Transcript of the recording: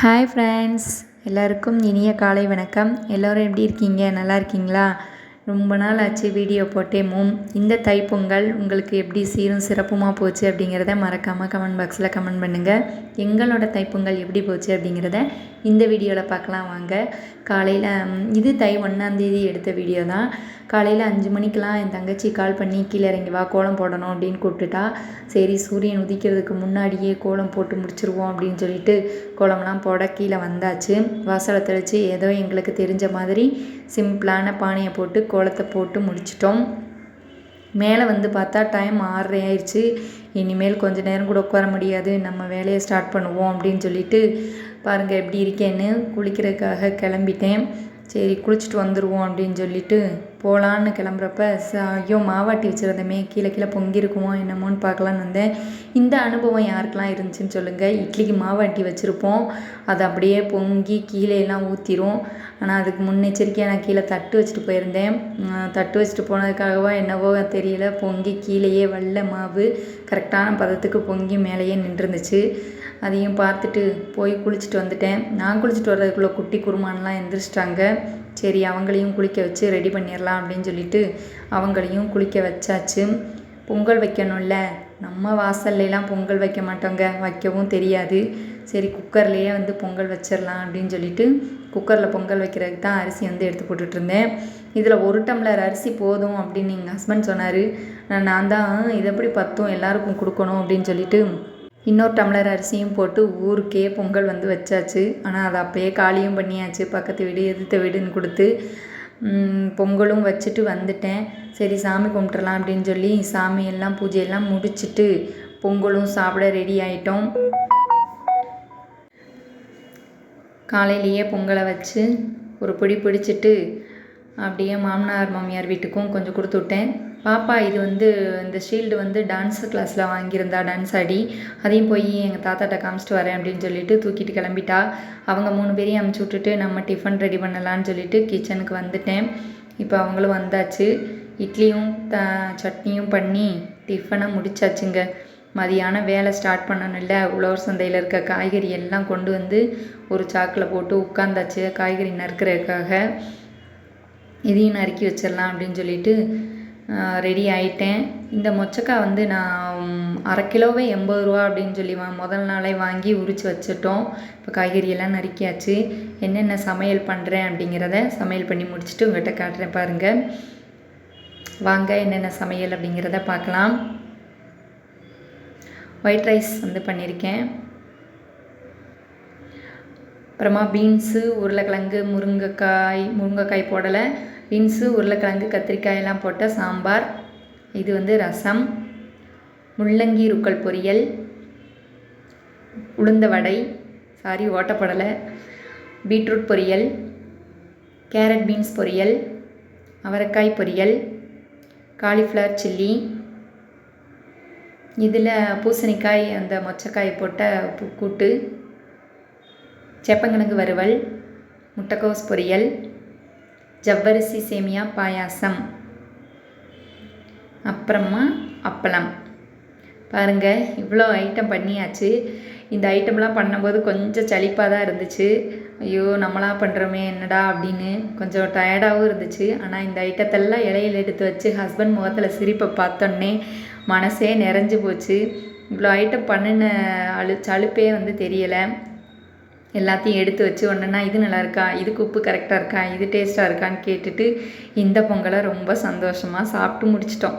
Hi friends எல்லாருக்கும் இனிய காலை வணக்கம். எல்லோரும் எப்படி இருக்கீங்க? நல்லா இருக்கீங்களா? ரொம்ப நாள் ஆச்சு வீடியோ போட்டேமும். இந்த தைப்பொங்கல் உங்களுக்கு எப்படி சீரும் சிறப்புமாக போச்சு அப்படிங்கிறத மறக்காமல் கமெண்ட் பாக்ஸில் கமெண்ட் பண்ணுங்கள் எங்களோட தைப்பொங்கல் எப்படி போச்சு அப்படிங்கிறத இந்த வீடியோவில் பார்க்கலாம் வாங்க. காலையில் இது தை ஒன்றாந்தேதி எடுத்த வீடியோ தான். காலையில் அஞ்சு மணிக்கெலாம் என் தங்கச்சி கால் பண்ணி கீழே இறங்கி வா கோலம் போடணும் அப்படின்னு கூப்பிட்டுட்டா. சரி சூரியன் உதிக்கிறதுக்கு முன்னாடியே கோலம் போட்டு முடிச்சிருவோம் அப்படின்னு சொல்லிட்டு கோலம்லாம் போட கீழே வந்தாச்சு. வாசலை தெளித்து ஏதோ எங்களுக்கு தெரிஞ்ச மாதிரி சிம்பிளான பானையை போட்டு கோலத்தை போட்டு முடிச்சிட்டோம். மேலே வந்து பார்த்தா டைம் ஆறரை ஆயிடுச்சு. இனிமேல் கொஞ்ச நேரம் கூட உட்கார முடியாது. நம்ம வேலையை ஸ்டார்ட் பண்ணுவோம் அப்படின்னு சொல்லிட்டு பாருங்கள் எப்படி இருக்கேன்னு? குளிக்கிறதுக்காக கிளம்பிட்டேன். சரி குளிச்சுட்டு வந்துடுவோம் அப்படின்னு சொல்லிட்டு போகலான்னு கிளம்புறப்ப ச ஐயோ மாவாட்டி வச்சுருந்தமே கீழே கீழே பொங்கியிருக்குமோ என்னமோன்னு பார்க்கலான்னு வந்தேன். இந்த அனுபவம் யாருக்கெல்லாம் இருந்துச்சுன்னு சொல்லுங்கள் இட்லிக்கு மாவாட்டி வச்சுருப்போம். அது அப்படியே பொங்கி கீழே எல்லாம் ஊற்றிரும் ஆனால் அதுக்கு முன்னெச்சரிக்கையாக நான் கீழே தட்டு வச்சுட்டு போயிருந்தேன். தட்டு வச்சுட்டு போனதுக்காகவோ என்னவோ தெரியல. பொங்கி கீழேயே வெள்ளை மாவு கரெக்டான பதத்துக்கு பொங்கி மேலேயே நின்றுருந்துச்சு. அதையும் பார்த்துட்டு போய் குளிச்சுட்டு வந்துட்டேன். நான் குளிச்சுட்டு வர்றதுக்குள்ளே குட்டி குருமான்லாம் எந்திரிச்சிட்டாங்க. சரி அவங்களையும் குளிக்க வச்சு ரெடி பண்ணிடலாம். அப்படின்னு சொல்லிட்டு அவங்களையும் குளிக்க வச்சாச்சு. பொங்கல் வைக்கணும்ல? நம்ம வாசல்லாம் பொங்கல் வைக்க மாட்டோங்க. வைக்கவும் தெரியாது. சரி குக்கர்லேயே வந்து பொங்கல் வச்சிடலாம் அப்படின்னு சொல்லிட்டு குக்கரில் பொங்கல் வைக்கிறதுக்கு தான் அரிசி வந்து எடுத்து போட்டுட்ருந்தேன். இதில் ஒரு டம்ளர் அரிசி போதும் அப்படின்னு எங்கள் ஹஸ்பண்ட் சொன்னார். நான் தான் இதை எப்படி பத்தும்? எல்லாருக்கும் கொடுக்கணும் அப்படின்னு சொல்லிட்டு இன்னொரு டம்ளர் அரிசியும் போட்டு ஊருக்கே பொங்கல் வந்து வச்சாச்சு. ஆனால் அதை அப்போயே காலியும் பண்ணியாச்சு. பக்கத்து வீடு எதிர்த்த வீடுன்னு கொடுத்து பொங்கலும் வச்சுட்டு வந்துட்டேன். சரி சாமி கும்பிட்றலாம் அப்படின்னு சொல்லி சாமியெல்லாம் பூஜையெல்லாம் முடிச்சுட்டு பொங்கலும் சாப்பிட ரெடி ஆகிட்டோம் காலையிலேயே பொங்கலை வச்சு ஒரு பிடி பிடிச்சிட்டு அப்படியே மாமனார் மாமியார் வீட்டுக்கும் கொஞ்சம் கொடுத்து விட்டேன். பாப்பா இது வந்து இந்த ஷீல்டு வந்து டான்ஸ் கிளாஸில் வாங்கியிருந்தா டான்ஸ் ஆடி. அதையும் போய் எங்கள் தாத்தாட்ட காமிச்சிட்டு வரேன் அப்படின்னு சொல்லிட்டு தூக்கிட்டு கிளம்பிட்டா. அவங்க மூணு பேரையும் அமுச்சு விட்டுட்டு நம்ம டிஃபன் ரெடி பண்ணலான்னு சொல்லிட்டு கிச்சனுக்கு வந்துட்டேன். இப்போ அவங்களும் வந்தாச்சு. இட்லியும் த சட்னியும் பண்ணி டிஃபனை முடிச்சாச்சுங்க. மதியானம் வேலை ஸ்டார்ட் பண்ணணும்ல. உழவர் சந்தையில் இருக்க காய்கறி எல்லாம் கொண்டு வந்து ஒரு சாக்கில் போட்டு உட்காந்தாச்சு காய்கறி நறுக்கிறதுக்காக. இதையும் நறுக்கி வச்சிடலாம் அப்படின்னு சொல்லிட்டு ரெடி ஆகிட்டேன் இந்த மொச்சக்காய் வந்து நான் அரை கிலோவே எண்பது ரூபா அப்படின்னு சொல்லி வா முதல் நாளே வாங்கி உரித்து வச்சுட்டோம். இப்போ காய்கறியெல்லாம் நறுக்கியாச்சு. என்னென்ன சமையல் பண்ணுறேன் அப்படிங்கிறத சமையல் பண்ணி முடிச்சுட்டு உங்கள்கிட்ட காட்டுறேன் பாருங்கள் வாங்க என்னென்ன சமையல் அப்படிங்கிறத பார்க்கலாம். ஒயிட் ரைஸ் வந்து பண்ணியிருக்கேன். அப்புறமா பீன்ஸு உருளைக்கிழங்கு முருங்கைக்காய் முருங்கைக்காய் போடலை. பீன்ஸு உருளைக்கிழங்கு கத்திரிக்காயெல்லாம் போட்ட சாம்பார். இது வந்து ரசம். முள்ளங்கி ருக்கல் பொரியல். உளுந்த வடை. சாரி ஓட்டப்படலை. பீட்ரூட் பொரியல். கேரட் பீன்ஸ் பொரியல். அவரைக்காய் பொரியல். Cauliflower chilli. இதில் பூசணிக்காய் அந்த மொச்சக்காய் போட்ட கூட்டு. செப்பங்கிழங்கு வறுவல். முட்டைக்கோஸ் பொரியல். ஜவ்வரிசி சேமியா பாயாசம். அப்புறமா அப்பளம். பாருங்கள் இவ்வளோ ஐட்டம் பண்ணியாச்சு. இந்த ஐட்டம்லாம் பண்ணும்போது கொஞ்சம் சளிப்பாக தான் இருந்துச்சு. ஐயோ நம்மளாக பண்ணுறோமே என்னடா அப்படின்னு கொஞ்சம் டயர்டாகவும் இருந்துச்சு. ஆனால் இந்த ஐட்டத்தெல்லாம் இலையில் எடுத்து வச்சு ஹஸ்பண்ட் முகத்தில் சிரிப்பை பார்த்தோன்னே மனசே நிறைஞ்சு போச்சு. இவ்வளோ ஐட்டம் பண்ணின அழு சலுப்பே வந்து தெரியலை. எல்லாத்தையும் எடுத்து வச்சு ஒன்றுனா இது நல்லா இருக்கா? இதுக்கு உப்பு கரெக்டாக இருக்கா? இது டேஸ்ட்டாக இருக்கான்னு கேட்டுட்டு இந்த பொங்கலை ரொம்ப சந்தோஷமாக சாப்பிட்டு முடிச்சிட்டோம்.